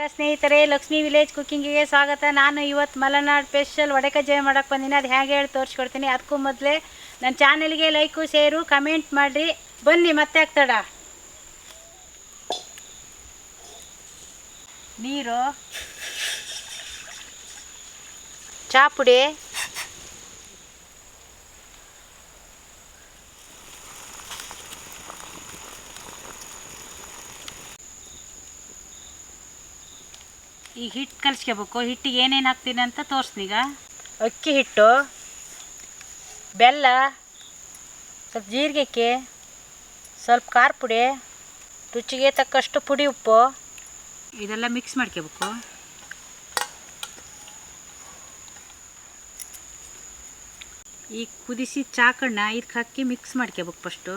ನಮಸ್ಕಾರ ಸ್ನೇಹಿತರೆ, ಲಕ್ಷ್ಮಿ ವಿಲೇಜ್ ಕುಕ್ಕಿಂಗಿಗೆ ಸ್ವಾಗತ. ನಾನು ಇವತ್ತು ಮಲೆನಾಡು ಸ್ಪೆಷಲ್ ವಡೆ ಕಜ್ಜಾಯ ಮಾಡೋಕ್ಕೆ ಬಂದಿನಿ. ಅದು ಹೇಗೆ ಹೇಳಿ ತೋರಿಸ್ಕೊಡ್ತೀನಿ. ಅದಕ್ಕೂ ಮೊದಲೇ ನನ್ನ ಚಾನಲ್ಗೆ ಲೈಕು, ಶೇರು, ಕಮೆಂಟ್ ಮಾಡಿರಿ. ಬನ್ನಿ, ಮತ್ತೆ ಆಗ್ತಡ ನೀರು, ಚಾ ಪುಡಿ. ಈಗ ಹಿಟ್ಟು ಕಲಿಸ್ಕೋಬೇಕು. ಹಿಟ್ಟಿಗೆ ಏನೇನು ಹಾಕ್ತೀನಿ ಅಂತ ತೋರಿಸ್ತೀನಿ ಈಗ. ಅಕ್ಕಿ ಹಿಟ್ಟು ಬೆಲ್ಲ ಸ್ವಲ್ಪ ಜೀರಿಗೆ ಸ್ವಲ್ಪ ಖಾರ ಪುಡಿ ರುಚಿಗೆ ತಕ್ಕಷ್ಟು ಪುಡಿ ಉಪ್ಪು. ಇದೆಲ್ಲ ಮಿಕ್ಸ್ ಮಾಡ್ಕೋಬೇಕು. ಈ ಕುದಿಸಿ ಚಾಕಣ್ಣ ಇದಕ್ಕೆ ಹಾಕಿ ಮಿಕ್ಸ್ ಮಾಡ್ಕೋಬೇಕು ಫಸ್ಟು.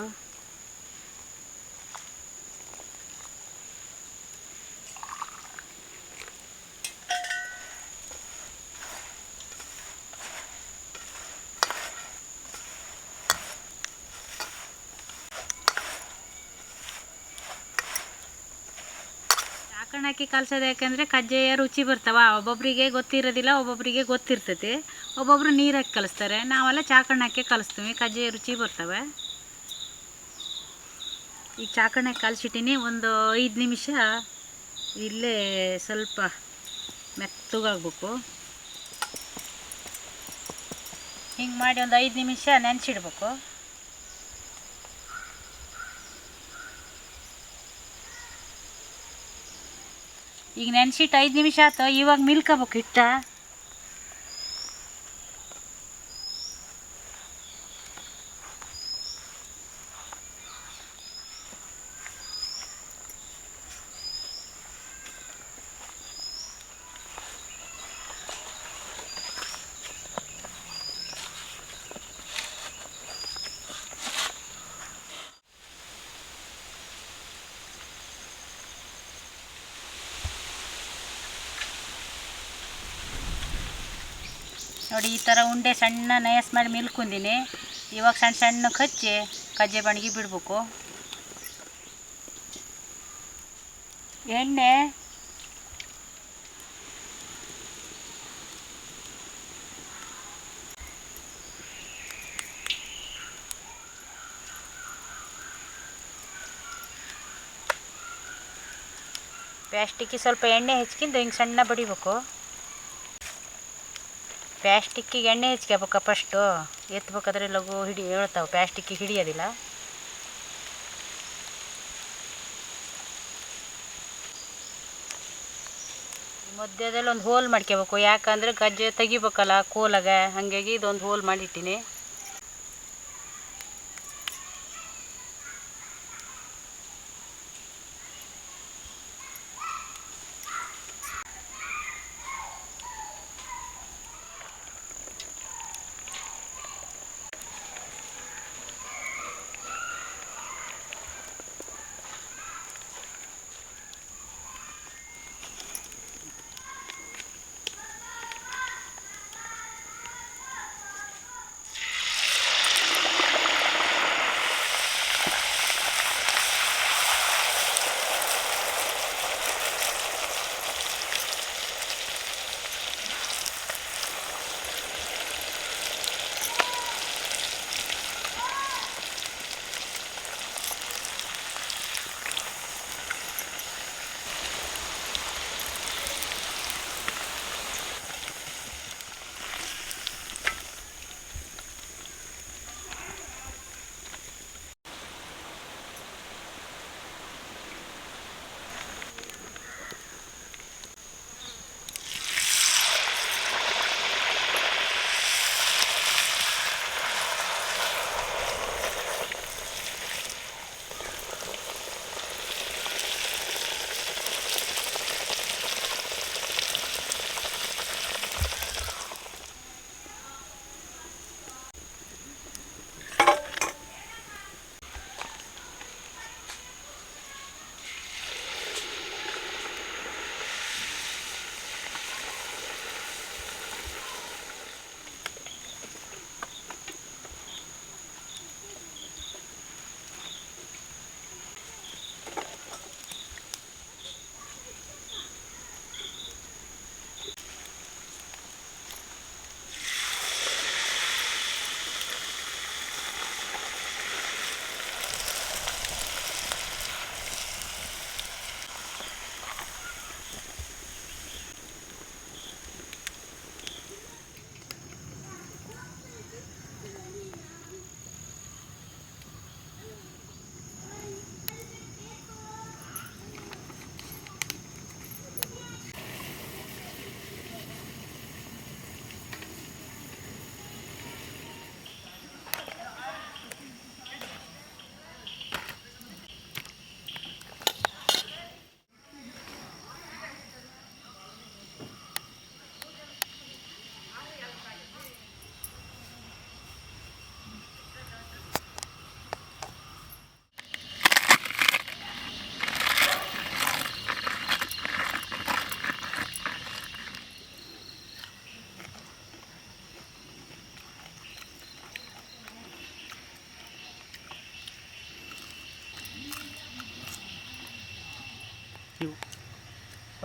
ಚಾಕಣ್ಣ ಹಾಕಿ ಕಲ್ಸೋದು ಯಾಕಂದರೆ ಕಜ್ಜಾಯ ರುಚಿ ಬರ್ತಾವ. ಒಬ್ಬೊಬ್ಬರಿಗೆ ಗೊತ್ತಿರೋದಿಲ್ಲ ಒಬ್ಬೊಬ್ಬರಿಗೆ ಗೊತ್ತಿರ್ತೈತಿ ಒಬ್ಬೊಬ್ಬರು ನೀರು ಹಾಕಿ ಕಲಿಸ್ತಾರೆ. ನಾವೆಲ್ಲ ಚಾಕಣ್ಣ ಹಾಕಿ ಕಲಿಸ್ತೀವಿ. ಕಜ್ಜಾಯ ರುಚಿ ಬರ್ತವೆ. ಈಗ ಚಾಕಣ್ಣ ಕಲಸಿಟ್ಟಿನಿ. ಒಂದು ಐದು ನಿಮಿಷ ಇಲ್ಲೇ ಸ್ವಲ್ಪ ಮೆತ್ತಗಾಗಬೇಕು. ಹಿಂಗೆ ಮಾಡಿ ಒಂದು ಐದು ನಿಮಿಷ ನೆನೆಸಿಡ್ಬೇಕು. ಈಗ ನೆನ್ಸಿಟ್ಟು ಐದು ನಿಮಿಷ ಆಯ್ತು ಇವಾಗ ಮಿಲ್ಕೋಬೇಕು ಹಿಟ್ಟ. ನೋಡಿ ಈ ಥರ ಉಂಡೆ ಸಣ್ಣ ನಯಸ್ ಮಾಡಿ ಮಿಲ್ಕೊಂದಿನಿ ಇವಾಗ ಸಣ್ಣ ಸಣ್ಣಕ್ಕೆ ಹಚ್ಚಿ ಕಜ್ಜೆ ಬಣ್ಗಿ ಬಿಡಬೇಕು ಎಣ್ಣೆ ಪ್ಯಾಸ್ಟಿಕ್ಗೆ ಸ್ವಲ್ಪ ಎಣ್ಣೆ ಹೆಚ್ಕಿಂದು ಹಿಂಗೆ ಸಣ್ಣ ಬಡಿಬೇಕು ಪ್ಯಾಸ್ಟಿಕ್ಕಿಗೆ ಎಣ್ಣೆ ಹೆಚ್ಕೋಬೇಕ ಫಸ್ಟು ಎತ್ಬೇಕಾದ್ರೆ ಲಘು ಹಿಡಿ ಹೇಳ್ತಾವೆ, ಪ್ಯಾಸ್ಟಿಕ್ಕಿಗೆ ಹಿಡಿಯೋದಿಲ್ಲ. ಮಧ್ಯದಲ್ಲಿ ಒಂದು ಹೋಲ್ ಮಾಡ್ಕೋಬೇಕು ಯಾಕಂದರೆ ಗಜ್ಜೆ ತೆಗಿಬೇಕಲ್ಲ, ಕೋಲಾಗ. ಹಾಗಾಗಿ ಇದೊಂದು ಹೋಲ್ ಮಾಡಿಟ್ಟಿನಿ.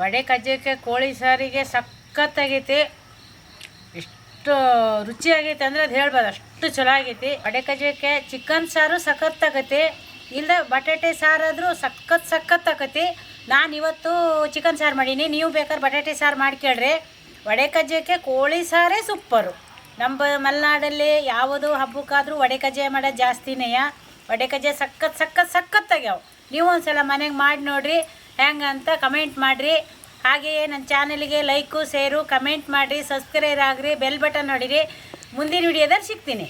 ವಡೆ ಕಜ್ಜಾಯಕ್ಕೆ ಕೋಳಿ ಸಾರಿಗೆ ಸಖತ್ತಾಗೈತಿ. ಎಷ್ಟು ರುಚಿಯಾಗೈತೆ ಅಂದರೆ ಅದು ಹೇಳ್ಬೋದು. ಅಷ್ಟು ಚಲೋ ಆಗೈತಿ ವಡೆ ಕಜ್ಜಾಯಕ್ಕೆ ಚಿಕನ್ ಸಾರು ಸಖತ್ತಾಗೈತಿ. ಇಲ್ಲದೆ ಬಟಾಟೆ ಸಾರಾದರೂ ಸಖತ್ ಸಖತ್ ಆಕತಿ ನಾನು ಇವತ್ತು ಚಿಕನ್ ಸಾರು ಮಾಡೀನಿ. ನೀವು ಬೇಕಾದ್ರೆ ಬಟಾಟೆ ಸಾರು ಮಾಡ್ಕೇಳ್ರಿ. ವಡೆ ಕಜ್ಜಾಯಕ್ಕೆ ಕೋಳಿ ಸಾರೇ ಸೂಪರು. ನಮ್ಮ ಮಲೆನಾಡಲ್ಲಿ ಯಾವುದು ಹಬ್ಬಕ್ಕಾದರೂ ವಡೆ ಕಜ್ಜಾಯ ಮಾಡೋದು ಜಾಸ್ತಿನೇಯ ವಡೆ ಕಜ್ಜಾಯ ಸಖತ್ ಸಖತ್ ಸಖತ್ತಾಗ್ಯಾವ. ನೀವು ಒಂದು ಸಲ ಮನೆಗೆ ಮಾಡಿ ನೋಡ್ರಿ. ಹೆಂಗಂತ ಕಮೆಂಟ್ ಮಾಡಿರಿ. ಹಾಗೆಯೇ ನನ್ನ ಚಾನಲಿಗೆ ಲೈಕು ಶೇರು ಕಮೆಂಟ್ ಮಾಡಿರಿ ಸಬ್ಸ್ಕ್ರೈಬ್ ಆಗಿರಿ ಬೆಲ್ ಬಟನ್ ಹೊಡಿರಿ ಮುಂದಿನ ವಿಡಿಯೋದಲ್ಲಿ ಸಿಗ್ತೀನಿ.